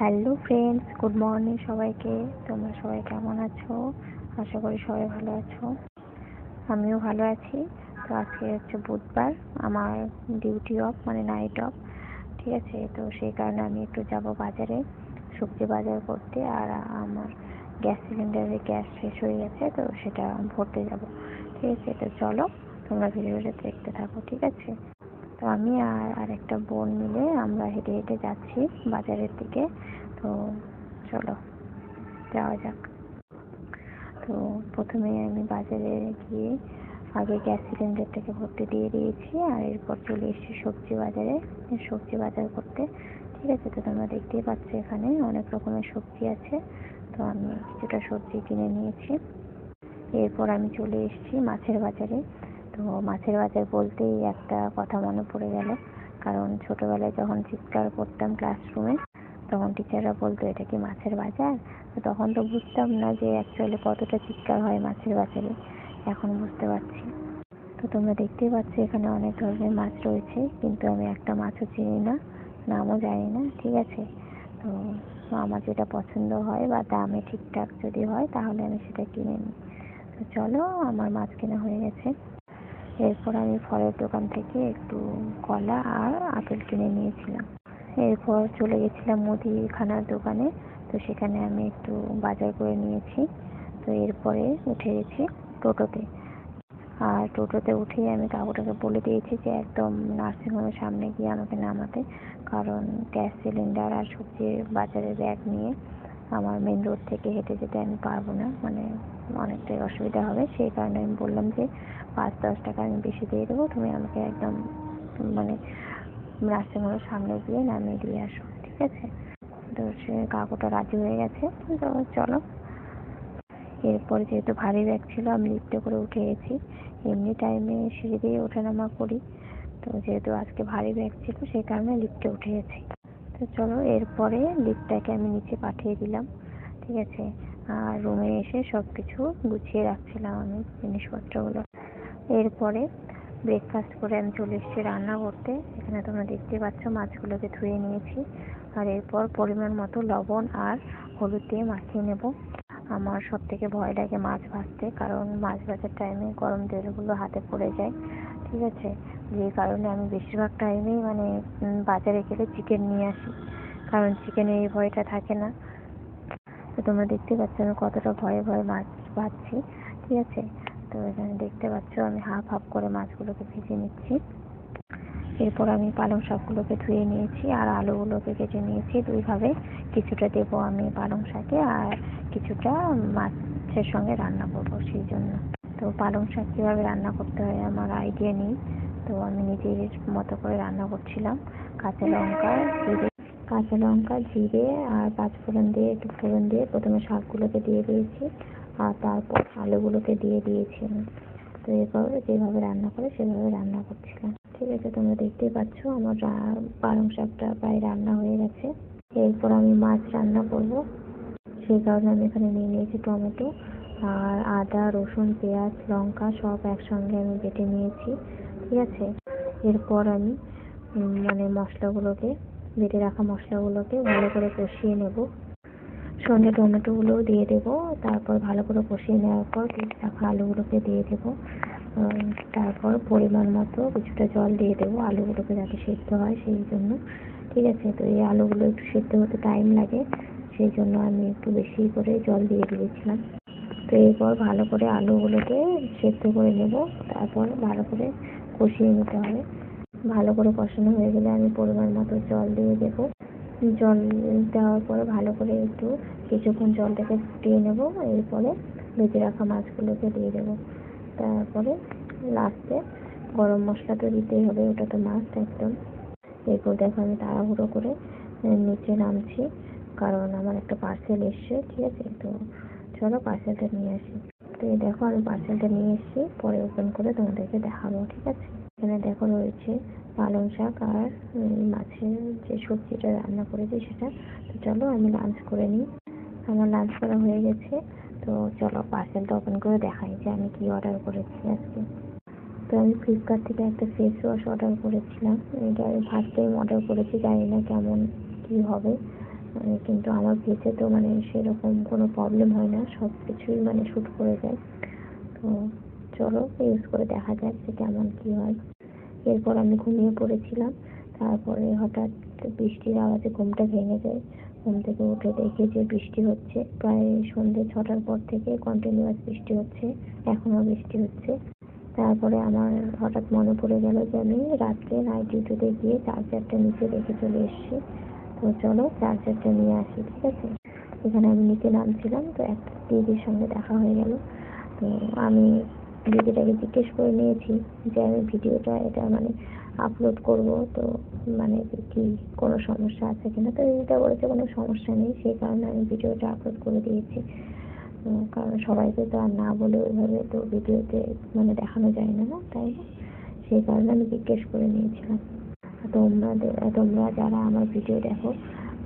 Hello friends good morning সবাইকে। তোমরা সবাই কেমন আছো? আশা করি সবাই ভালো আছো। আমিও ভালো আছি। তো আজকে হচ্ছে বুধবার, আমার ডিউটি অফ মানে নাইট অফ ঠিক আছে? তো সেই কারণে আমি একটু যাব বাজারে, সবজি বাজার করতে। আর আমার গ্যাস সিলিন্ডারে গ্যাস শেষ হয়ে গেছে, তো সেটা ভরতে যাব। ঠিক আছে? তো চলো, তোমরা ভিডিওটা দেখতে থাকো, ঠিক আছে? তো আমি আর আরেকটা বোন মিলে আমরা হেঁটে হেঁটে যাচ্ছি বাজারের দিকে। তো চলো, যাওয়া যাক। তো প্রথমে আমি বাজারে গিয়ে আগে গ্যাস সিলিন্ডারটাকে ভর্তি দিয়ে দিয়েছি আর এরপর চলে এসেছি সবজি বাজারে। সবজি বাজার করতে, ঠিক আছে? তো তোমরা দেখতেই পাচ্ছ এখানে অনেক রকমের সবজি আছে। তো আমি কিছুটা সবজি কিনে নিয়েছি। এরপর আমি চলে এসেছি মাছের বাজারে। তো মাছের বাজার বলতেই একটা কথা মনে পড়ে গেল। কারণ ছোটবেলায় যখন চিৎকার করতাম ক্লাসরুমে তখন টিচাররা বলতো, এটা কি মাছের বাজার? তো তখন তো বুঝতাম না যে অ্যাকচুয়ালি কতটা চিৎকার হয় মাছের বাজারে। এখন বুঝতে পারছি। তো তোমরা দেখতেই পাচ্ছ এখানে অনেক ধরনের মাছ রয়েছে, কিন্তু আমি একটা মাছও চিনি না, নামও জানি না, ঠিক আছে? তো আমার যেটা পছন্দ হয় বা দামে ঠিকঠাক যদি হয়, তাহলে আমি সেটা কিনে নিই। তো চলো, আমার মাছ কেনা হয়ে গেছে। এরপর আমি ফলের দোকান থেকে একটু কলা আর আপেল কিনে নিয়েছিলাম। এরপর চলে গেছিলাম মুদিখানার দোকানে, তো সেখানে আমি একটু বাজার করে নিয়েছি। তো এরপরে উঠে গেছি টোটোতে। আর টোটোতে উঠেই আমি কাকুটাকে বলে দিয়েছি যে, একদম নার্সিংহোমের সামনে গিয়ে আমাকে নামাতে। কারণ গ্যাস সিলিন্ডার আর সবজির বাজারের ব্যাগ নিয়ে আমার মেন রোড থেকে হেঁটে যেতে আমি পারব না। মানে অনেকটাই অসুবিধা হবে। সেই কারণে আমি বললাম যে, পাঁচ দশ টাকা আমি বেশি দিয়ে দেবো। তুমি আমাকে একদম মানে নার্সিংহোমের সামনে গিয়ে নামিয়ে দিয়ে আসো, ঠিক আছে? তো সে কাকুটা রাজি হয়ে গেছে। তো চলো। এরপর যেহেতু ভারী ব্যাগ ছিল, আমি লিফটে করে উঠে গেছি। এমনি টাইমে সিঁড়ি দিয়ে ওঠানামা করি। তো যেহেতু আজকে ভারী ব্যাগ ছিল, সেই কারণে লিফটে উঠে গেছি। তো চলো, এরপরে লিফটটাকে আমি নিচে পাঠিয়ে দিলাম, ঠিক আছে? আর রুমে এসে সব কিছু গুছিয়ে রাখছিলাম আমি, জিনিসপত্রগুলো। এরপরে ব্রেকফাস্ট করে আমি চলে এসেছি রান্না করতে। এখানে তোমরা দেখতে পাচ্ছ মাছগুলোকে ধুয়ে নিয়েছি। আর এরপর পরিমাণ মতো লবণ আর হলুদ দিয়ে মাখিয়ে নেব। আমার সব থেকে ভয় লাগে মাছ ভাজতে, কারণ মাছ ভাজার টাইমে গরম তেলগুলো হাতে পড়ে যায়, ঠিক আছে? যে কারণে আমি বেশিরভাগ টাইমেই মানে বাজারে গেলে চিকেন নিয়ে আসি। কারণ চিকেনে এই ভয়টা থাকে না। তো তোমরা দেখতে পাচ্ছ আমি কতটা ভয়ে ভয়ে মাছ ভাজছি, ঠিক আছে? তো এখানে দেখতে পাচ্ছ আমি হাফ হাফ করে মাছগুলোকে ভেজে নিচ্ছি। এরপর আমি পালং শাকগুলোকে ধুয়ে নিয়েছি আর আলুগুলোকে কেটে নিয়েছি। দুইভাবে কিছুটা দেবো আমি পালং শাকে আর কিছুটা মাছের সঙ্গে রান্না করব সেই জন্য। তো পালং শাক কীভাবে রান্না করতে হয় আমার আইডিয়া নেই। তো আমি নিজের মতো করে রান্না করছিলাম। কাঁচা লঙ্কা কাঁচা লঙ্কা, জিরে আর পাঁচ ফোড়ন দিয়ে একটু ফোড়ন দিয়ে প্রথমে শাকগুলোকে দিয়ে দিয়েছি আর তারপর আলুগুলোকে দিয়ে দিয়েছি আমি। তো এরপর যেভাবে রান্না করে সেভাবে রান্না করছিলাম। ঠিক আছে, তোমরা দেখতেই পাচ্ছ আমার পালং শাকটা প্রায় রান্না হয়ে গেছে। এরপর আমি মাছ রান্না করব। সেই কারণে আমি এখানে নিয়ে নিয়েছি টমেটো আর আদা, রসুন, পেঁয়াজ, লঙ্কা সব একসঙ্গে আমি বেটে নিয়েছি। ঠিক আছে? এরপর আমি মানে মশলাগুলোকে বেটে রাখা মশলাগুলোকে ভালো করে কষিয়ে নেব। সঙ্গে টমেটোগুলোও দিয়ে দেবো। তারপর ভালো করে কষিয়ে নেওয়ার পর কেটে রাখা আলুগুলোকে দিয়ে দেবো। তারপর পরিমাণ মতো কিছুটা জল দিয়ে দেবো আলুগুলোকে যাতে সেদ্ধ হয় সেই জন্য। ঠিক আছে? তো এই আলুগুলো একটু সেদ্ধ হতে টাইম লাগে, সেই জন্য আমি একটু বেশি করে জল দিয়ে দিয়েছিলাম। তো এরপর ভালো করে আলুগুলোকে সেদ্ধ করে নেব। তারপর ভালো করে কষিয়ে নিতে হবে। ভালো করে কষানো হয়ে গেলে আমি পরিমাণ মতো জল দিয়ে দেবো। জল দেওয়ার পরে ভালো করে একটু কিছুক্ষণ জলটাকে ফুটিয়ে নেব। এরপরে ভেজে রাখা মাছগুলোকে দিয়ে দেবো। তারপরে লাস্টে গরম মশলা তো দিতেই হবে, ওটা তো মাছ একদম। এরপর দেখো আমি তাড়াহুড়ো করে নিচে নামছি, কারণ আমার একটা পার্সেল এসছে, ঠিক আছে? তো চলো পার্সেলটা নিয়ে আসি। তো এই দেখো, আমি পার্সেলটা নিয়ে এসেছি, পরে ওপেন করে তোমাদেরকে দেখাবো, ঠিক আছে? এখানে দেখো রয়েছে পালং শাক আর মাছের যে সবজিটা রান্না করেছি সেটা। তো চলো আমি লাঞ্চ করে নিই। আমার লাঞ্চ করা হয়ে গেছে, তো চলো পার্সেলটা ওপেন করে দেখাই যে আমি কী অর্ডার করেছি আজকে। তো আমি ফ্লিপকার্ট থেকে একটা ফেস ওয়াশ অর্ডার করেছিলাম, এটা আমি ফার্স্ট টাইম অর্ডার করেছি, জানি না কেমন কী হবে। মানে কিন্তু আমার পেজে তো মানে সেরকম কোনো প্রবলেম হয় না সব কিছুই মানে শ্যুট করে যায়। তো চলো ইউজ করে দেখা যাক যে কেমন কী হয়। এরপর আমি ঘুমিয়ে পড়েছিলাম, তারপরে হঠাৎ বৃষ্টির আওয়াজে ঘুমটা ভেঙে যায়। ঘুম থেকে উঠে দেখি যে বৃষ্টি হচ্ছে। প্রায় সন্ধ্যে ছটার পর থেকে কন্টিনিউয়াস বৃষ্টি হচ্ছে, এখনও বৃষ্টি হচ্ছে। তারপরে আমার হঠাৎ মনে পড়ে গেল যে আমি রাত্রে নাইট ডিউটিতে গিয়ে চার্জারটা নিচে রেখে চলে এসেছি। তো চলো চার্জারটা নিয়ে আসি, ঠিক আছে? এখানে আমি নিচে নামছিলাম, তো একটা দিদির সঙ্গে দেখা হয়ে গেল। তো আমি দিদিটাকে জিজ্ঞেস করে নিয়েছি যে আমি ভিডিওটা এটা মানে আপলোড করব, তো মানে কি কোনো সমস্যা আছে কিনা? তো দিদিটা বলেছে কোনো সমস্যা নেই, সেই কারণে আমি ভিডিওটা আপলোড করে দিয়েছি। কারণ সবাইকে তো আর না বলে ওইভাবে তো ভিডিওতে মানে দেখানো যায় না না? তাই সেই কারণে আমি জিজ্ঞেস করে নিয়েছিলাম। তোমাদের তোমরা যারা আমার ভিডিও দেখো,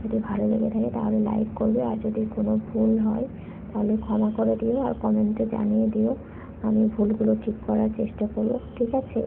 যদি ভালো লেগে থাকে তাহলে লাইক করবে, আর যদি কোনো ভুল হয় তাহলে ক্ষমা করে দিও, আর কমেন্টে জানিয়ে দিও, আমি ভুলগুলো ঠিক করার চেষ্টা করব, ঠিক আছে?